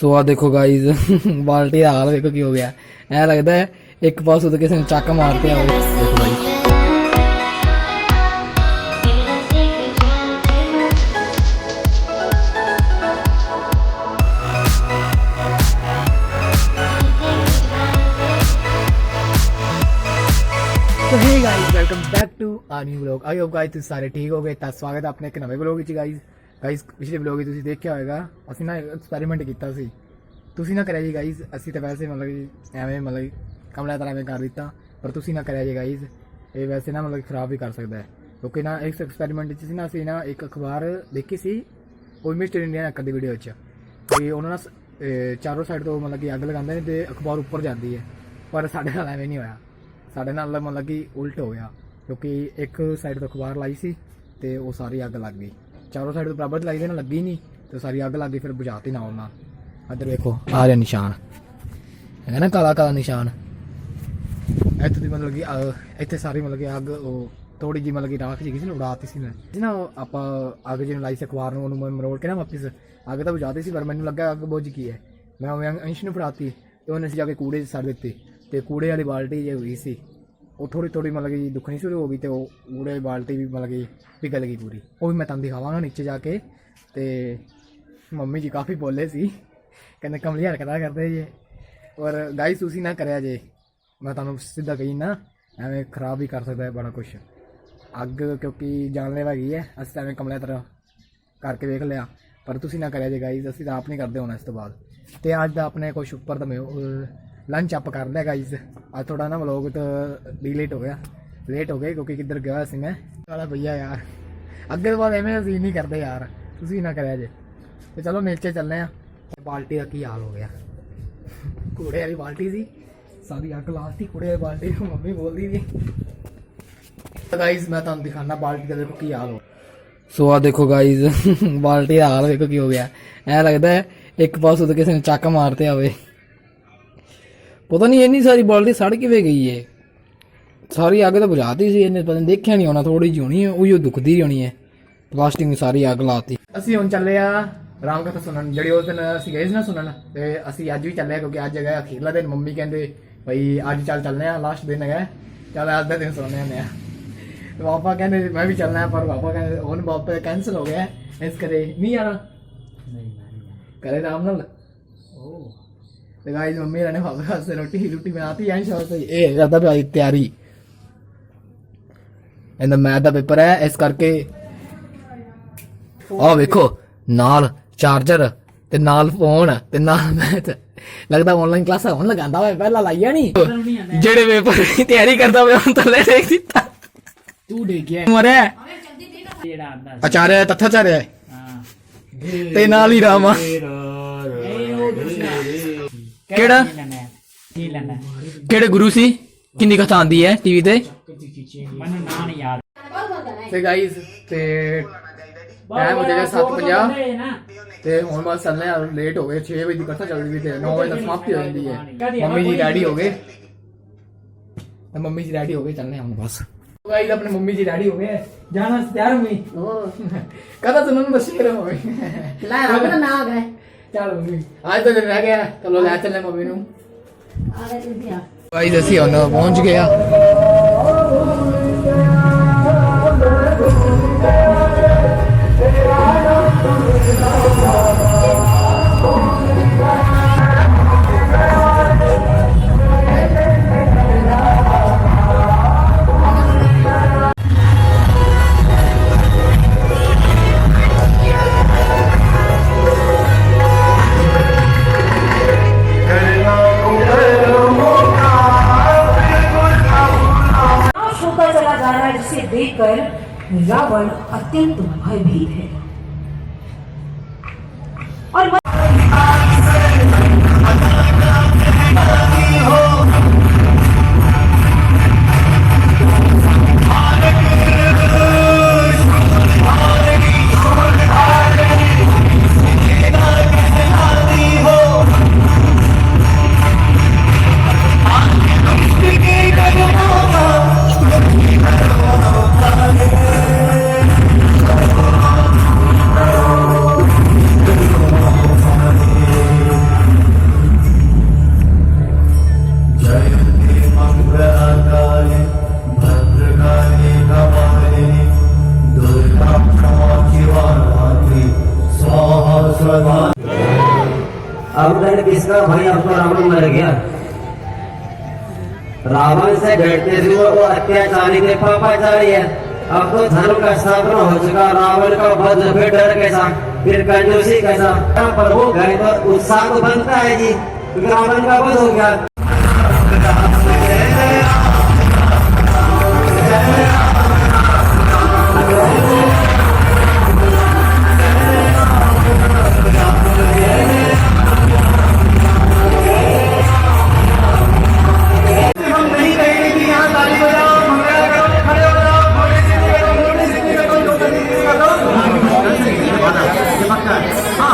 ਸੋ ਆ ਦੇਖੋ ਗਾਈਜ਼ ਬਾਲਟੀ ਦਾ ਹਾਲ ਵੇਖੋ ਕੀ ਹੋ ਗਿਆ। ਐ ਲੱਗਦਾ ਹੈ ਇੱਕ ਪਾਸੋਂ ਤੋਂ ਕਿਸੇ ਨੇ ਚੱਕ ਮਾਰਤੇ ਹੋਵੇ ਦੇਖੋ guys so hey guys welcome back to a new vlog I hope guys ਤੁਸੀਂ ਸਾਰੇ ਠੀਕ ਹੋਗੇ, ਤਾਂ ਸਵਾਗਤ ਹੈ ਆਪਣੇ ਇੱਕ ਨਵੇਂ ਵਲੌਗ ਵਿੱਚ ਗਾਇਸ ਗਾਇਸ ਪਿਛਲੇ ਵਲੌਗ ਵਿੱਚ ਤੁਸੀਂ ਦੇਖਿਆ ਹੋਵੇਗਾ, ਅਸੀਂ ਨਾ ਐਕਸਪੈਰੀਮੈਂਟ ਕੀਤਾ ਸੀ। ਤੁਸੀਂ ਨਾ ਕਰਿਆ ਜੀ ਗਾਇਸ ਅਸੀਂ ਤਾਂ ਵੈਸੇ ਮਤਲਬ ਕਿ ਐਵੇਂ ਮਤਲਬ ਕਿ ਕਮਲਾ ਤਰ੍ਹਾਂ ਐਵੇਂ ਕਰ ਦਿੱਤਾ, ਪਰ ਤੁਸੀਂ ਨਾ ਕਰਿਆ ਜੀ ਗਾਇਸ ਇਹ ਵੈਸੇ ਨਾ ਮਤਲਬ ਕਿ ਖਰਾਬ ਵੀ ਕਰ ਸਕਦਾ ਹੈ। ਕਿਉਂਕਿ ਨਾ ਇਸ ਐਕਸਪੈਰੀਮੈਂਟ ਵਿੱਚ ਸੀ ਨਾ, ਅਸੀਂ ਨਾ ਇੱਕ ਅਖਬਾਰ ਦੇਖੀ ਸੀ, ਉਹ ਮਿਸਟਰ ਇੰਡੀਆ ਨੱਕ ਦੀ ਵੀਡੀਓ 'ਚ ਤੇ ਉਹਨਾਂ ਨਾਲ ਚਾਰੋਂ ਸਾਈਡ ਤੋਂ ਮਤਲਬ ਕਿ ਅੱਗ ਲਗਾਉਂਦੇ ਨੇ ਤੇ ਅਖਬਾਰ ਉੱਪਰ ਜਾਂਦੀ ਹੈ। ਪਰ ਸਾਡੇ ਨਾਲ ਐਵੇਂ ਨਹੀਂ ਹੋਇਆ। ਸਾਡੇ ਨਾਲ ਮਤਲਬ ਕਿ ਉਲਟ ਹੋ ਗਿਆ। ਕਿਉਂਕਿ ਇੱਕ ਸਾਈਡ ਤੋਂ ਅਖਬਾਰ ਲਾਈ ਸੀ ਤੇ ਉਹ ਸਾਰੀ ਅੱਗ ਲੱਗ ਗਈ। ਚਾਰੋਂ ਸਾਈਡ ਤੋਂ ਬਰਾਬਰ ਲਾਈ ਦੇ ਨਾਲ ਲੱਗੀ ਨਹੀਂ ਤੇ ਸਾਰੀ ਅੱਗ ਲੱਗ ਗਈ ਫਿਰ ਬੁਝਾਤੀ ਨਾ ਉਹਨਾਂ। ਇੱਧਰ ਵੇਖੋ ਆ ਰਿਹਾ ਨਿਸ਼ਾਨ। ਹੈਗਾ ਨਾ ਕਾਲਾ ਕਾਲਾ ਨਿਸ਼ਾਨ? ਇੱਥੇ ਦੀ ਮਤਲਬ ਕਿ ਅਹ, ਇੱਥੇ ਸਾਰੀ ਮਤਲਬ ਕਿ ਅੱਗ ਉਹ ਥੋੜੀ ਜਿਹੀ ਮਤਲਬ ਕਿ ਰਾਖ ਜਿਹੀ ਸੀ ਨਾ ਉਡਾਤੀ ਸੀ ਮੈਂ ਜੀ ਨਾ ਉਹ ਆਪਾਂ ਅੱਗ ਜਿਹਨੂੰ ਲਾਈ ਸੀ ਅਖਬਾਰ ਨੂੰ ਉਹਨੂੰ ਮੈਂ ਮਰੋੜ ਕੇ ਨਾ ਵਾਪਿਸ ਅੱਗ ਤਾਂ ਬੁਝਾਤੀ ਸੀ ਪਰ ਮੈਨੂੰ ਲੱਗਾ ਅੱਗ ਬੁਝ ਗਈ ਹੈ। ਮੈਂ ਉਹ ਅੰਸ਼ ਨੂੰ ਫੜਾਤੀ ਤੇ ਉਹਨੇ ਸੀ ਜਾ ਕੇ ਕੂੜੇ 'ਚ ਸੜ ਦਿੱਤੀ ਤੇ ਕੂੜੇ ਵਾਲੀ ਬਾਲਟੀ ਜੇ ਹੋਈ ਸੀ ਉਹ ਥੋੜੀ ਥੋੜੀ ਮਤਲਬ ਕਿ ਦੁੱਖਣੀ ਸ਼ੁਰੂ ਹੋ ਗਈ ਤੇ ਉਹ ਕੂੜੇ ਬਾਲਟੀ ਵੀ ਮਤਲਬ ਕਿ ਪਿਘਲ ਗਈ ਪੂਰੀ। ਉਹ ਵੀ ਮੈਂ ਤੁਹਾਨੂੰ ਦਿਖਾਵਾਂਗਾ ਨੀਚੇ ਜਾ ਕੇ ਤੇ ਮੰਮੀ ਜੀ ਕਾਫੀ ਬੋਲੇ ਸੀ। ਕਹਿੰਦੇ ਕਮਲੀ ਹਰਕਤਾਂ ਕਰਦੇ ਜੇ। ਔਰ ਗਾਈਸ ਤੁਸੀਂ ਨਾ ਕਰਿਆ ਜੇ। ਮੈਂ ਤੁਹਾਨੂੰ ਸਿੱਧਾ ਕਹੀ ਨਾ, ਐਵੇਂ ਖਰਾਬ ਵੀ ਕਰ ਸਕਦਾ ਹੈ ਬੜਾ ਕੁਝ ਅੱਗ ਕਿਉਂਕਿ ਜਾਨਲੇਵਾ ਹੈਗੀ ਹੈ, ਅਸੀਂ ਤਾਂ ਐਵੇਂ ਕਮਲਿਆਂ ਤਰ੍ਹਾਂ ਕਰਕੇ ਵੇਖ ਲਿਆ। ਪਰ ਤੁਸੀਂ ਨਾ ਕਰਿਆ ਜੇ ਗਾਈਸ ਅਸੀਂ ਤਾਂ ਆਪ ਨਹੀਂ ਕਰਦੇ ਹੋਣਾ ਇਸ ਤੋਂ ਬਾਅਦ। ਤੇ ਅੱਜ ਦਾ ਆਪਣੇ ਕੁਛ ਉੱਪਰ ਦਾ ਲੰਚ ਅਪ ਕਰ ਲਿਆ ਗਾਈਸ ਅੱਜ ਥੋੜਾ ਨਾ ਵਲੋਗ ਤਾਂ ਡੀਲੇਟ ਹੋ ਗਿਆ। ਲੇਟ ਹੋ ਗਏ ਕਿਉਂਕਿ ਕਿੱਧਰ ਗਿਆ ਸੀ ਮੈਂ। ਵਾਲਾ ਭਈਆ ਯਾਰ। ਅੱਗੇ ਤੋਂ ਬਾਅਦ ਐਵੇਂ ਅਸੀਂ ਨਹੀਂ ਕਰਦੇ ਯਾਰ। ਤੁਸੀਂ ਨਾ ਕਰਿਆ ਜੇ। ਤੇ ਚਲੋ ਨੀਚੇ ਚੱਲਦੇ ਆ। ਬਾਲਟੀ ਦਾ ਕੀ ਹਾਲ ਹੋ ਗਿਆ। ਕੂੜੇ ਵਾਲੀ ਬਾਲਟੀ ਸੀ। ਸਾਡੀ ਅੱਗ ਲਾਸਤੀ ਕੂੜੇ ਵਾਲੀ ਬਾਲਟੀ ਨੂੰ ਮੰਮੀ ਬੋਲਦੀ ਸੀ। ਗਾਈਸ ਮੈਂ ਤੁਹਾਨੂੰ ਦਿਖਾਣਾ ਬਾਲਟੀ ਦਾ ਦੇਖੋ ਕੀ ਹਾਲ ਹੋ ਸੋ ਆ ਦੇਖੋ ਗਾਈਸ ਬਾਲਟੀ ਦਾ ਹਾਲ ਦੇਖੋ ਕੀ ਹੋ ਗਿਆ। ਐ ਲੱਗਦਾ ਇੱਕ ਪਾਸੋਂ ਤੋਂ ਕਿਸੇ ਨੇ ਚੱਕ ਮਾਰਤੇ ਆਵੇ। ਪਤਾ ਨਹੀਂ ਇੰਨੀ ਸਾਰੀ ਬਾਲਟੀ ਸੜ ਕਿਵੇਂ ਗਈ ਏ। ਸਾਰੀ ਅੱਗ ਤਾਂ ਬੁਝਾਤੀ ਸੀ ਇਹਨੇ ਪਤਾ ਨਹੀਂ ਦੇਖਿਆ ਨਹੀਂ ਹੋਣਾ ਥੋੜੀ ਜਿਹੀ ਹੋਣੀ ਹੈ ਉਹੀ ਦੁਖਦੀ ਹੋਣੀ ਹੈ ਪਲਾਸਟਿਕ ਨੂੰ ਸਾਰੀ ਅੱਗ ਲਾਤੀ ਅਸੀਂ ਹੁਣ ਚੱਲੇ ਆ ਰਾਮ ਕਥਾ ਸੁਣਨ ਜਿਹੜੀ ਉਸ ਦਿਨ ਅਸੀਂ ਗਏ ਸੀ ਨਾ ਸੁਣਨ ਤੇ ਅਸੀਂ ਅੱਜ ਵੀ ਚੱਲੇ ਆ ਕਿਉਂਕਿ ਅੱਜ ਹੈਗਾ ਅਖੀਰਲਾ ਦਿਨ ਮੰਮੀ ਕਹਿੰਦੇ ਭਈ ਅੱਜ ਚੱਲ ਚੱਲਦੇ ਆ ਲਾਸਟ ਦਿਨ ਹੈਗਾ। ਚੱਲ ਅੱਜ ਦਾ ਦਿਨ ਸੁਣਨੇ ਆ। ਤੇ ਪਾਪਾ ਕਹਿੰਦੇ ਮੈਂ ਵੀ ਚੱਲਣਾ ਪਰ ਪਾਪਾ ਕਹਿੰਦੇ ਹੁਣ ਪਾਪਾ ਕੈਨਸਲ ਹੋ ਗਿਆ। ਇਸ ਕਰੇ ਨਹੀਂ ਆਣਾ ਕਰੇ ਰਾਮ ਨਾਲ? ਤੇ ਗਾਇਸ ਮੰਮੀ ਨੇ ਪਾਪਾ ਵਾਸਤੇ ਰੋਟੀ ਰੋਟੀ ਬਣਾਤੀ ਐਂ ਸ਼ੌਰ ਤੇ ਇਹ ਕਰਦਾ ਪਿਆ ਤਿਆਰੀ ਇਹਦਾ ਮੈਥ ਦਾ ਪੇਪਰ ਹੈ ਇਸ ਕਰਕੇ ਆਹ ਵੇਖੋ ਨਾਲ ਚਾਰਜਰ ਤੇ ਨਾਲ ਫੋਨ ਤੇ ਨਾਲ ਮੈਥ ਲੱਗਦਾ ਆਨਲਾਈਨ ਕਲਾਸਾਂ ਹੁਣ ਲਗਾਉਂਦਾ ਹੋਇਆ ਪਹਿਲਾਂ ਲਾਈਆ ਨਹੀਂ ਜਿਹੜੇ ਪੇਪਰ ਦੀ ਤਿਆਰੀ ਕਰਦਾ ਹੋਇਆ ਹੁਣ ਥੱਲੇ ਦੇਖ ਦਿੱਤਾ ਤੂੰ ਦੇਖਿਆ ਮਰੇ ਜਿਹੜਾ ਆਂਦਾ ਆਚਾਰਿਆ ਤਥਾਚਾਰਿਆ ਹੈ। ਹਾਂ ਤੇ ਨਾਲ ਹੀ ਰਾਮਾ ਕਿਹੜਾ? ਲੈਣਾ ਕੀ ਲੈਣਾ ਕਿਹੜੇ ਗੁਰੂ ਸੀ? ਕਿੰਨੀ ਕਥਾ ਆਂਦੀ ਹੈ ਟੀਵੀ ਤੇ? ਮੈਨੂੰ ਨਾਂ ਨਹੀਂ ਯਾਦ। ਤੇ ਗਾਈਸ ਤੇ ਟਾਈਮ ਹੋ ਗਿਆ 7:50 ਨਾ। ਤੇ ਹੁਣ ਬਸ ਚੱਲਨੇ ਆ ਲੇਟ ਹੋ ਗਏ 6 ਵਜੇ ਦੀ ਕਥਾ ਚੱਲਦੀ ਵੀ ਤੇ 9 ਵਜੇ ਤੱਕ ਸਮਾਪਤੀ ਹੋ ਜਾਂਦੀ ਹੈ। ਮੰਮੀ ਜੀ ਰੈਡੀ ਹੋ ਗਏ। ਤੇ ਮੰਮੀ ਜੀ ਰੈਡੀ ਹੋ ਗਏ ਚੱਲਨੇ ਆ ਹੁਣ ਬਸ। ਗਾਈਸ ਆਪਣੇ ਮੰਮੀ ਜੀ ਰੈਡੀ ਹੋ ਗਏ ਜਾਣਾ ਤਿਆਰ ਹੋਈ ਕਦਾ ਤੁਹਾਨੂੰ ਨੂੰ ਦੱਸੀ ਕਰੋ ਮੰਮੀ ਲੈ ਦਾ ਨਾਮ ਹੈ। ਚੱਲ ਮੰਮੀ। ਅੱਜ ਤਾਂ ਦਿਨ ਰਹਿ ਗਿਆ ਚਲੋ ਲੈ ਚੱਲੇ ਮੰਮੀ ਨੂੰ। ਆ ਲੈ ਤੁਸੀਂ ਆ। ਗਾਈਸ ਅਸੀਂ अत्यंत भयभीत है और किसका भाई अब तो रावण मर गया। रावण से डरते थे वो अत्याचारी थे, पापाचारी है। अब तो धर्म का स्थापना हो चुका, रावण का वध फिर डर कैसा फिर कंजूसी कैसा वो गए तो उत्साह तो बनता है जी रावण का वध हो गया।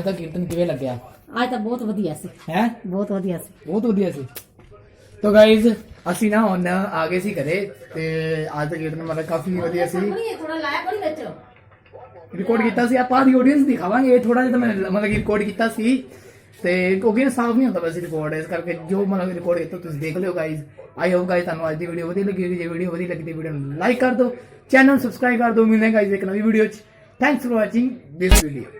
ਅੱਜ ਦਾ ਕੀਰਤਨ ਕਿਵੇਂ ਲੱਗਿਆ ਅੱਜ ਤਾਂ ਬਹੁਤ ਵਧੀਆ ਸੀ ਹੈ ਬਹੁਤ ਵਧੀਆ ਸੀ ਬਹੁਤ ਵਧੀਆ ਸੀ ਤੋ ਗਾਇਜ਼ ਅਸੀਂ ਨਾ ਹੁਣ ਆ ਗਏ ਸੀ ਘਰੇ ਤੇ ਅੱਜ ਦਾ ਕੀਰਤਨ ਮਤਲਬ ਕਾਫੀ ਵਧੀਆ ਸੀ ਥੋੜਾ ਲਾਇਆ ਕੋਈ ਵਿੱਚ ਰਿਕਾਰਡ ਕੀਤਾ ਸੀ ਆਪਾਂ ਦੀ ਆਡੀਅנס ਦਿਖਾਵਾਂਗੇ ਇਹ ਥੋੜਾ ਜਿਹਾ ਮੈਂ ਮਤਲਬ ਕਿ ਰਿਕਾਰਡ ਕੀਤਾ ਸੀ ਤੇ ਕਿਉਂਕਿ ਸਾਫ ਨਹੀਂ ਹੁੰਦਾ ਵੈਸੇ ਰਿਕਾਰਡ ਇਸ ਕਰਕੇ ਜੋ ਮਤਲਬ ਰਿਕਾਰਡ ਕੀਤਾ ਤੁਸੀਂ ਦੇਖ ਲਿਓ ਗਾਇਜ਼ ਆਈ ਹੋਪ ਗਾਇਜ਼ ਤੁਹਾਨੂੰ ਅੱਜ ਦੀ ਵੀਡੀਓ ਵਧੀਆ ਲੱਗੀ ਜੇ ਵੀਡੀਓ ਵਧੀਆ ਲੱਗੀ ਤੇ ਵੀਡੀਓ ਨੂੰ ਲਾਈਕ ਕਰ ਦਿਓ ਚੈਨਲ ਸਬਸਕ੍ਰਾਈਬ ਕਰ ਦਿਓ ਮਿਲਦੇ ਗਾਇਜ਼ ਇੱਕ ਨਵੀਂ ਵੀਡੀਓ 'ਚ thanks for watching this video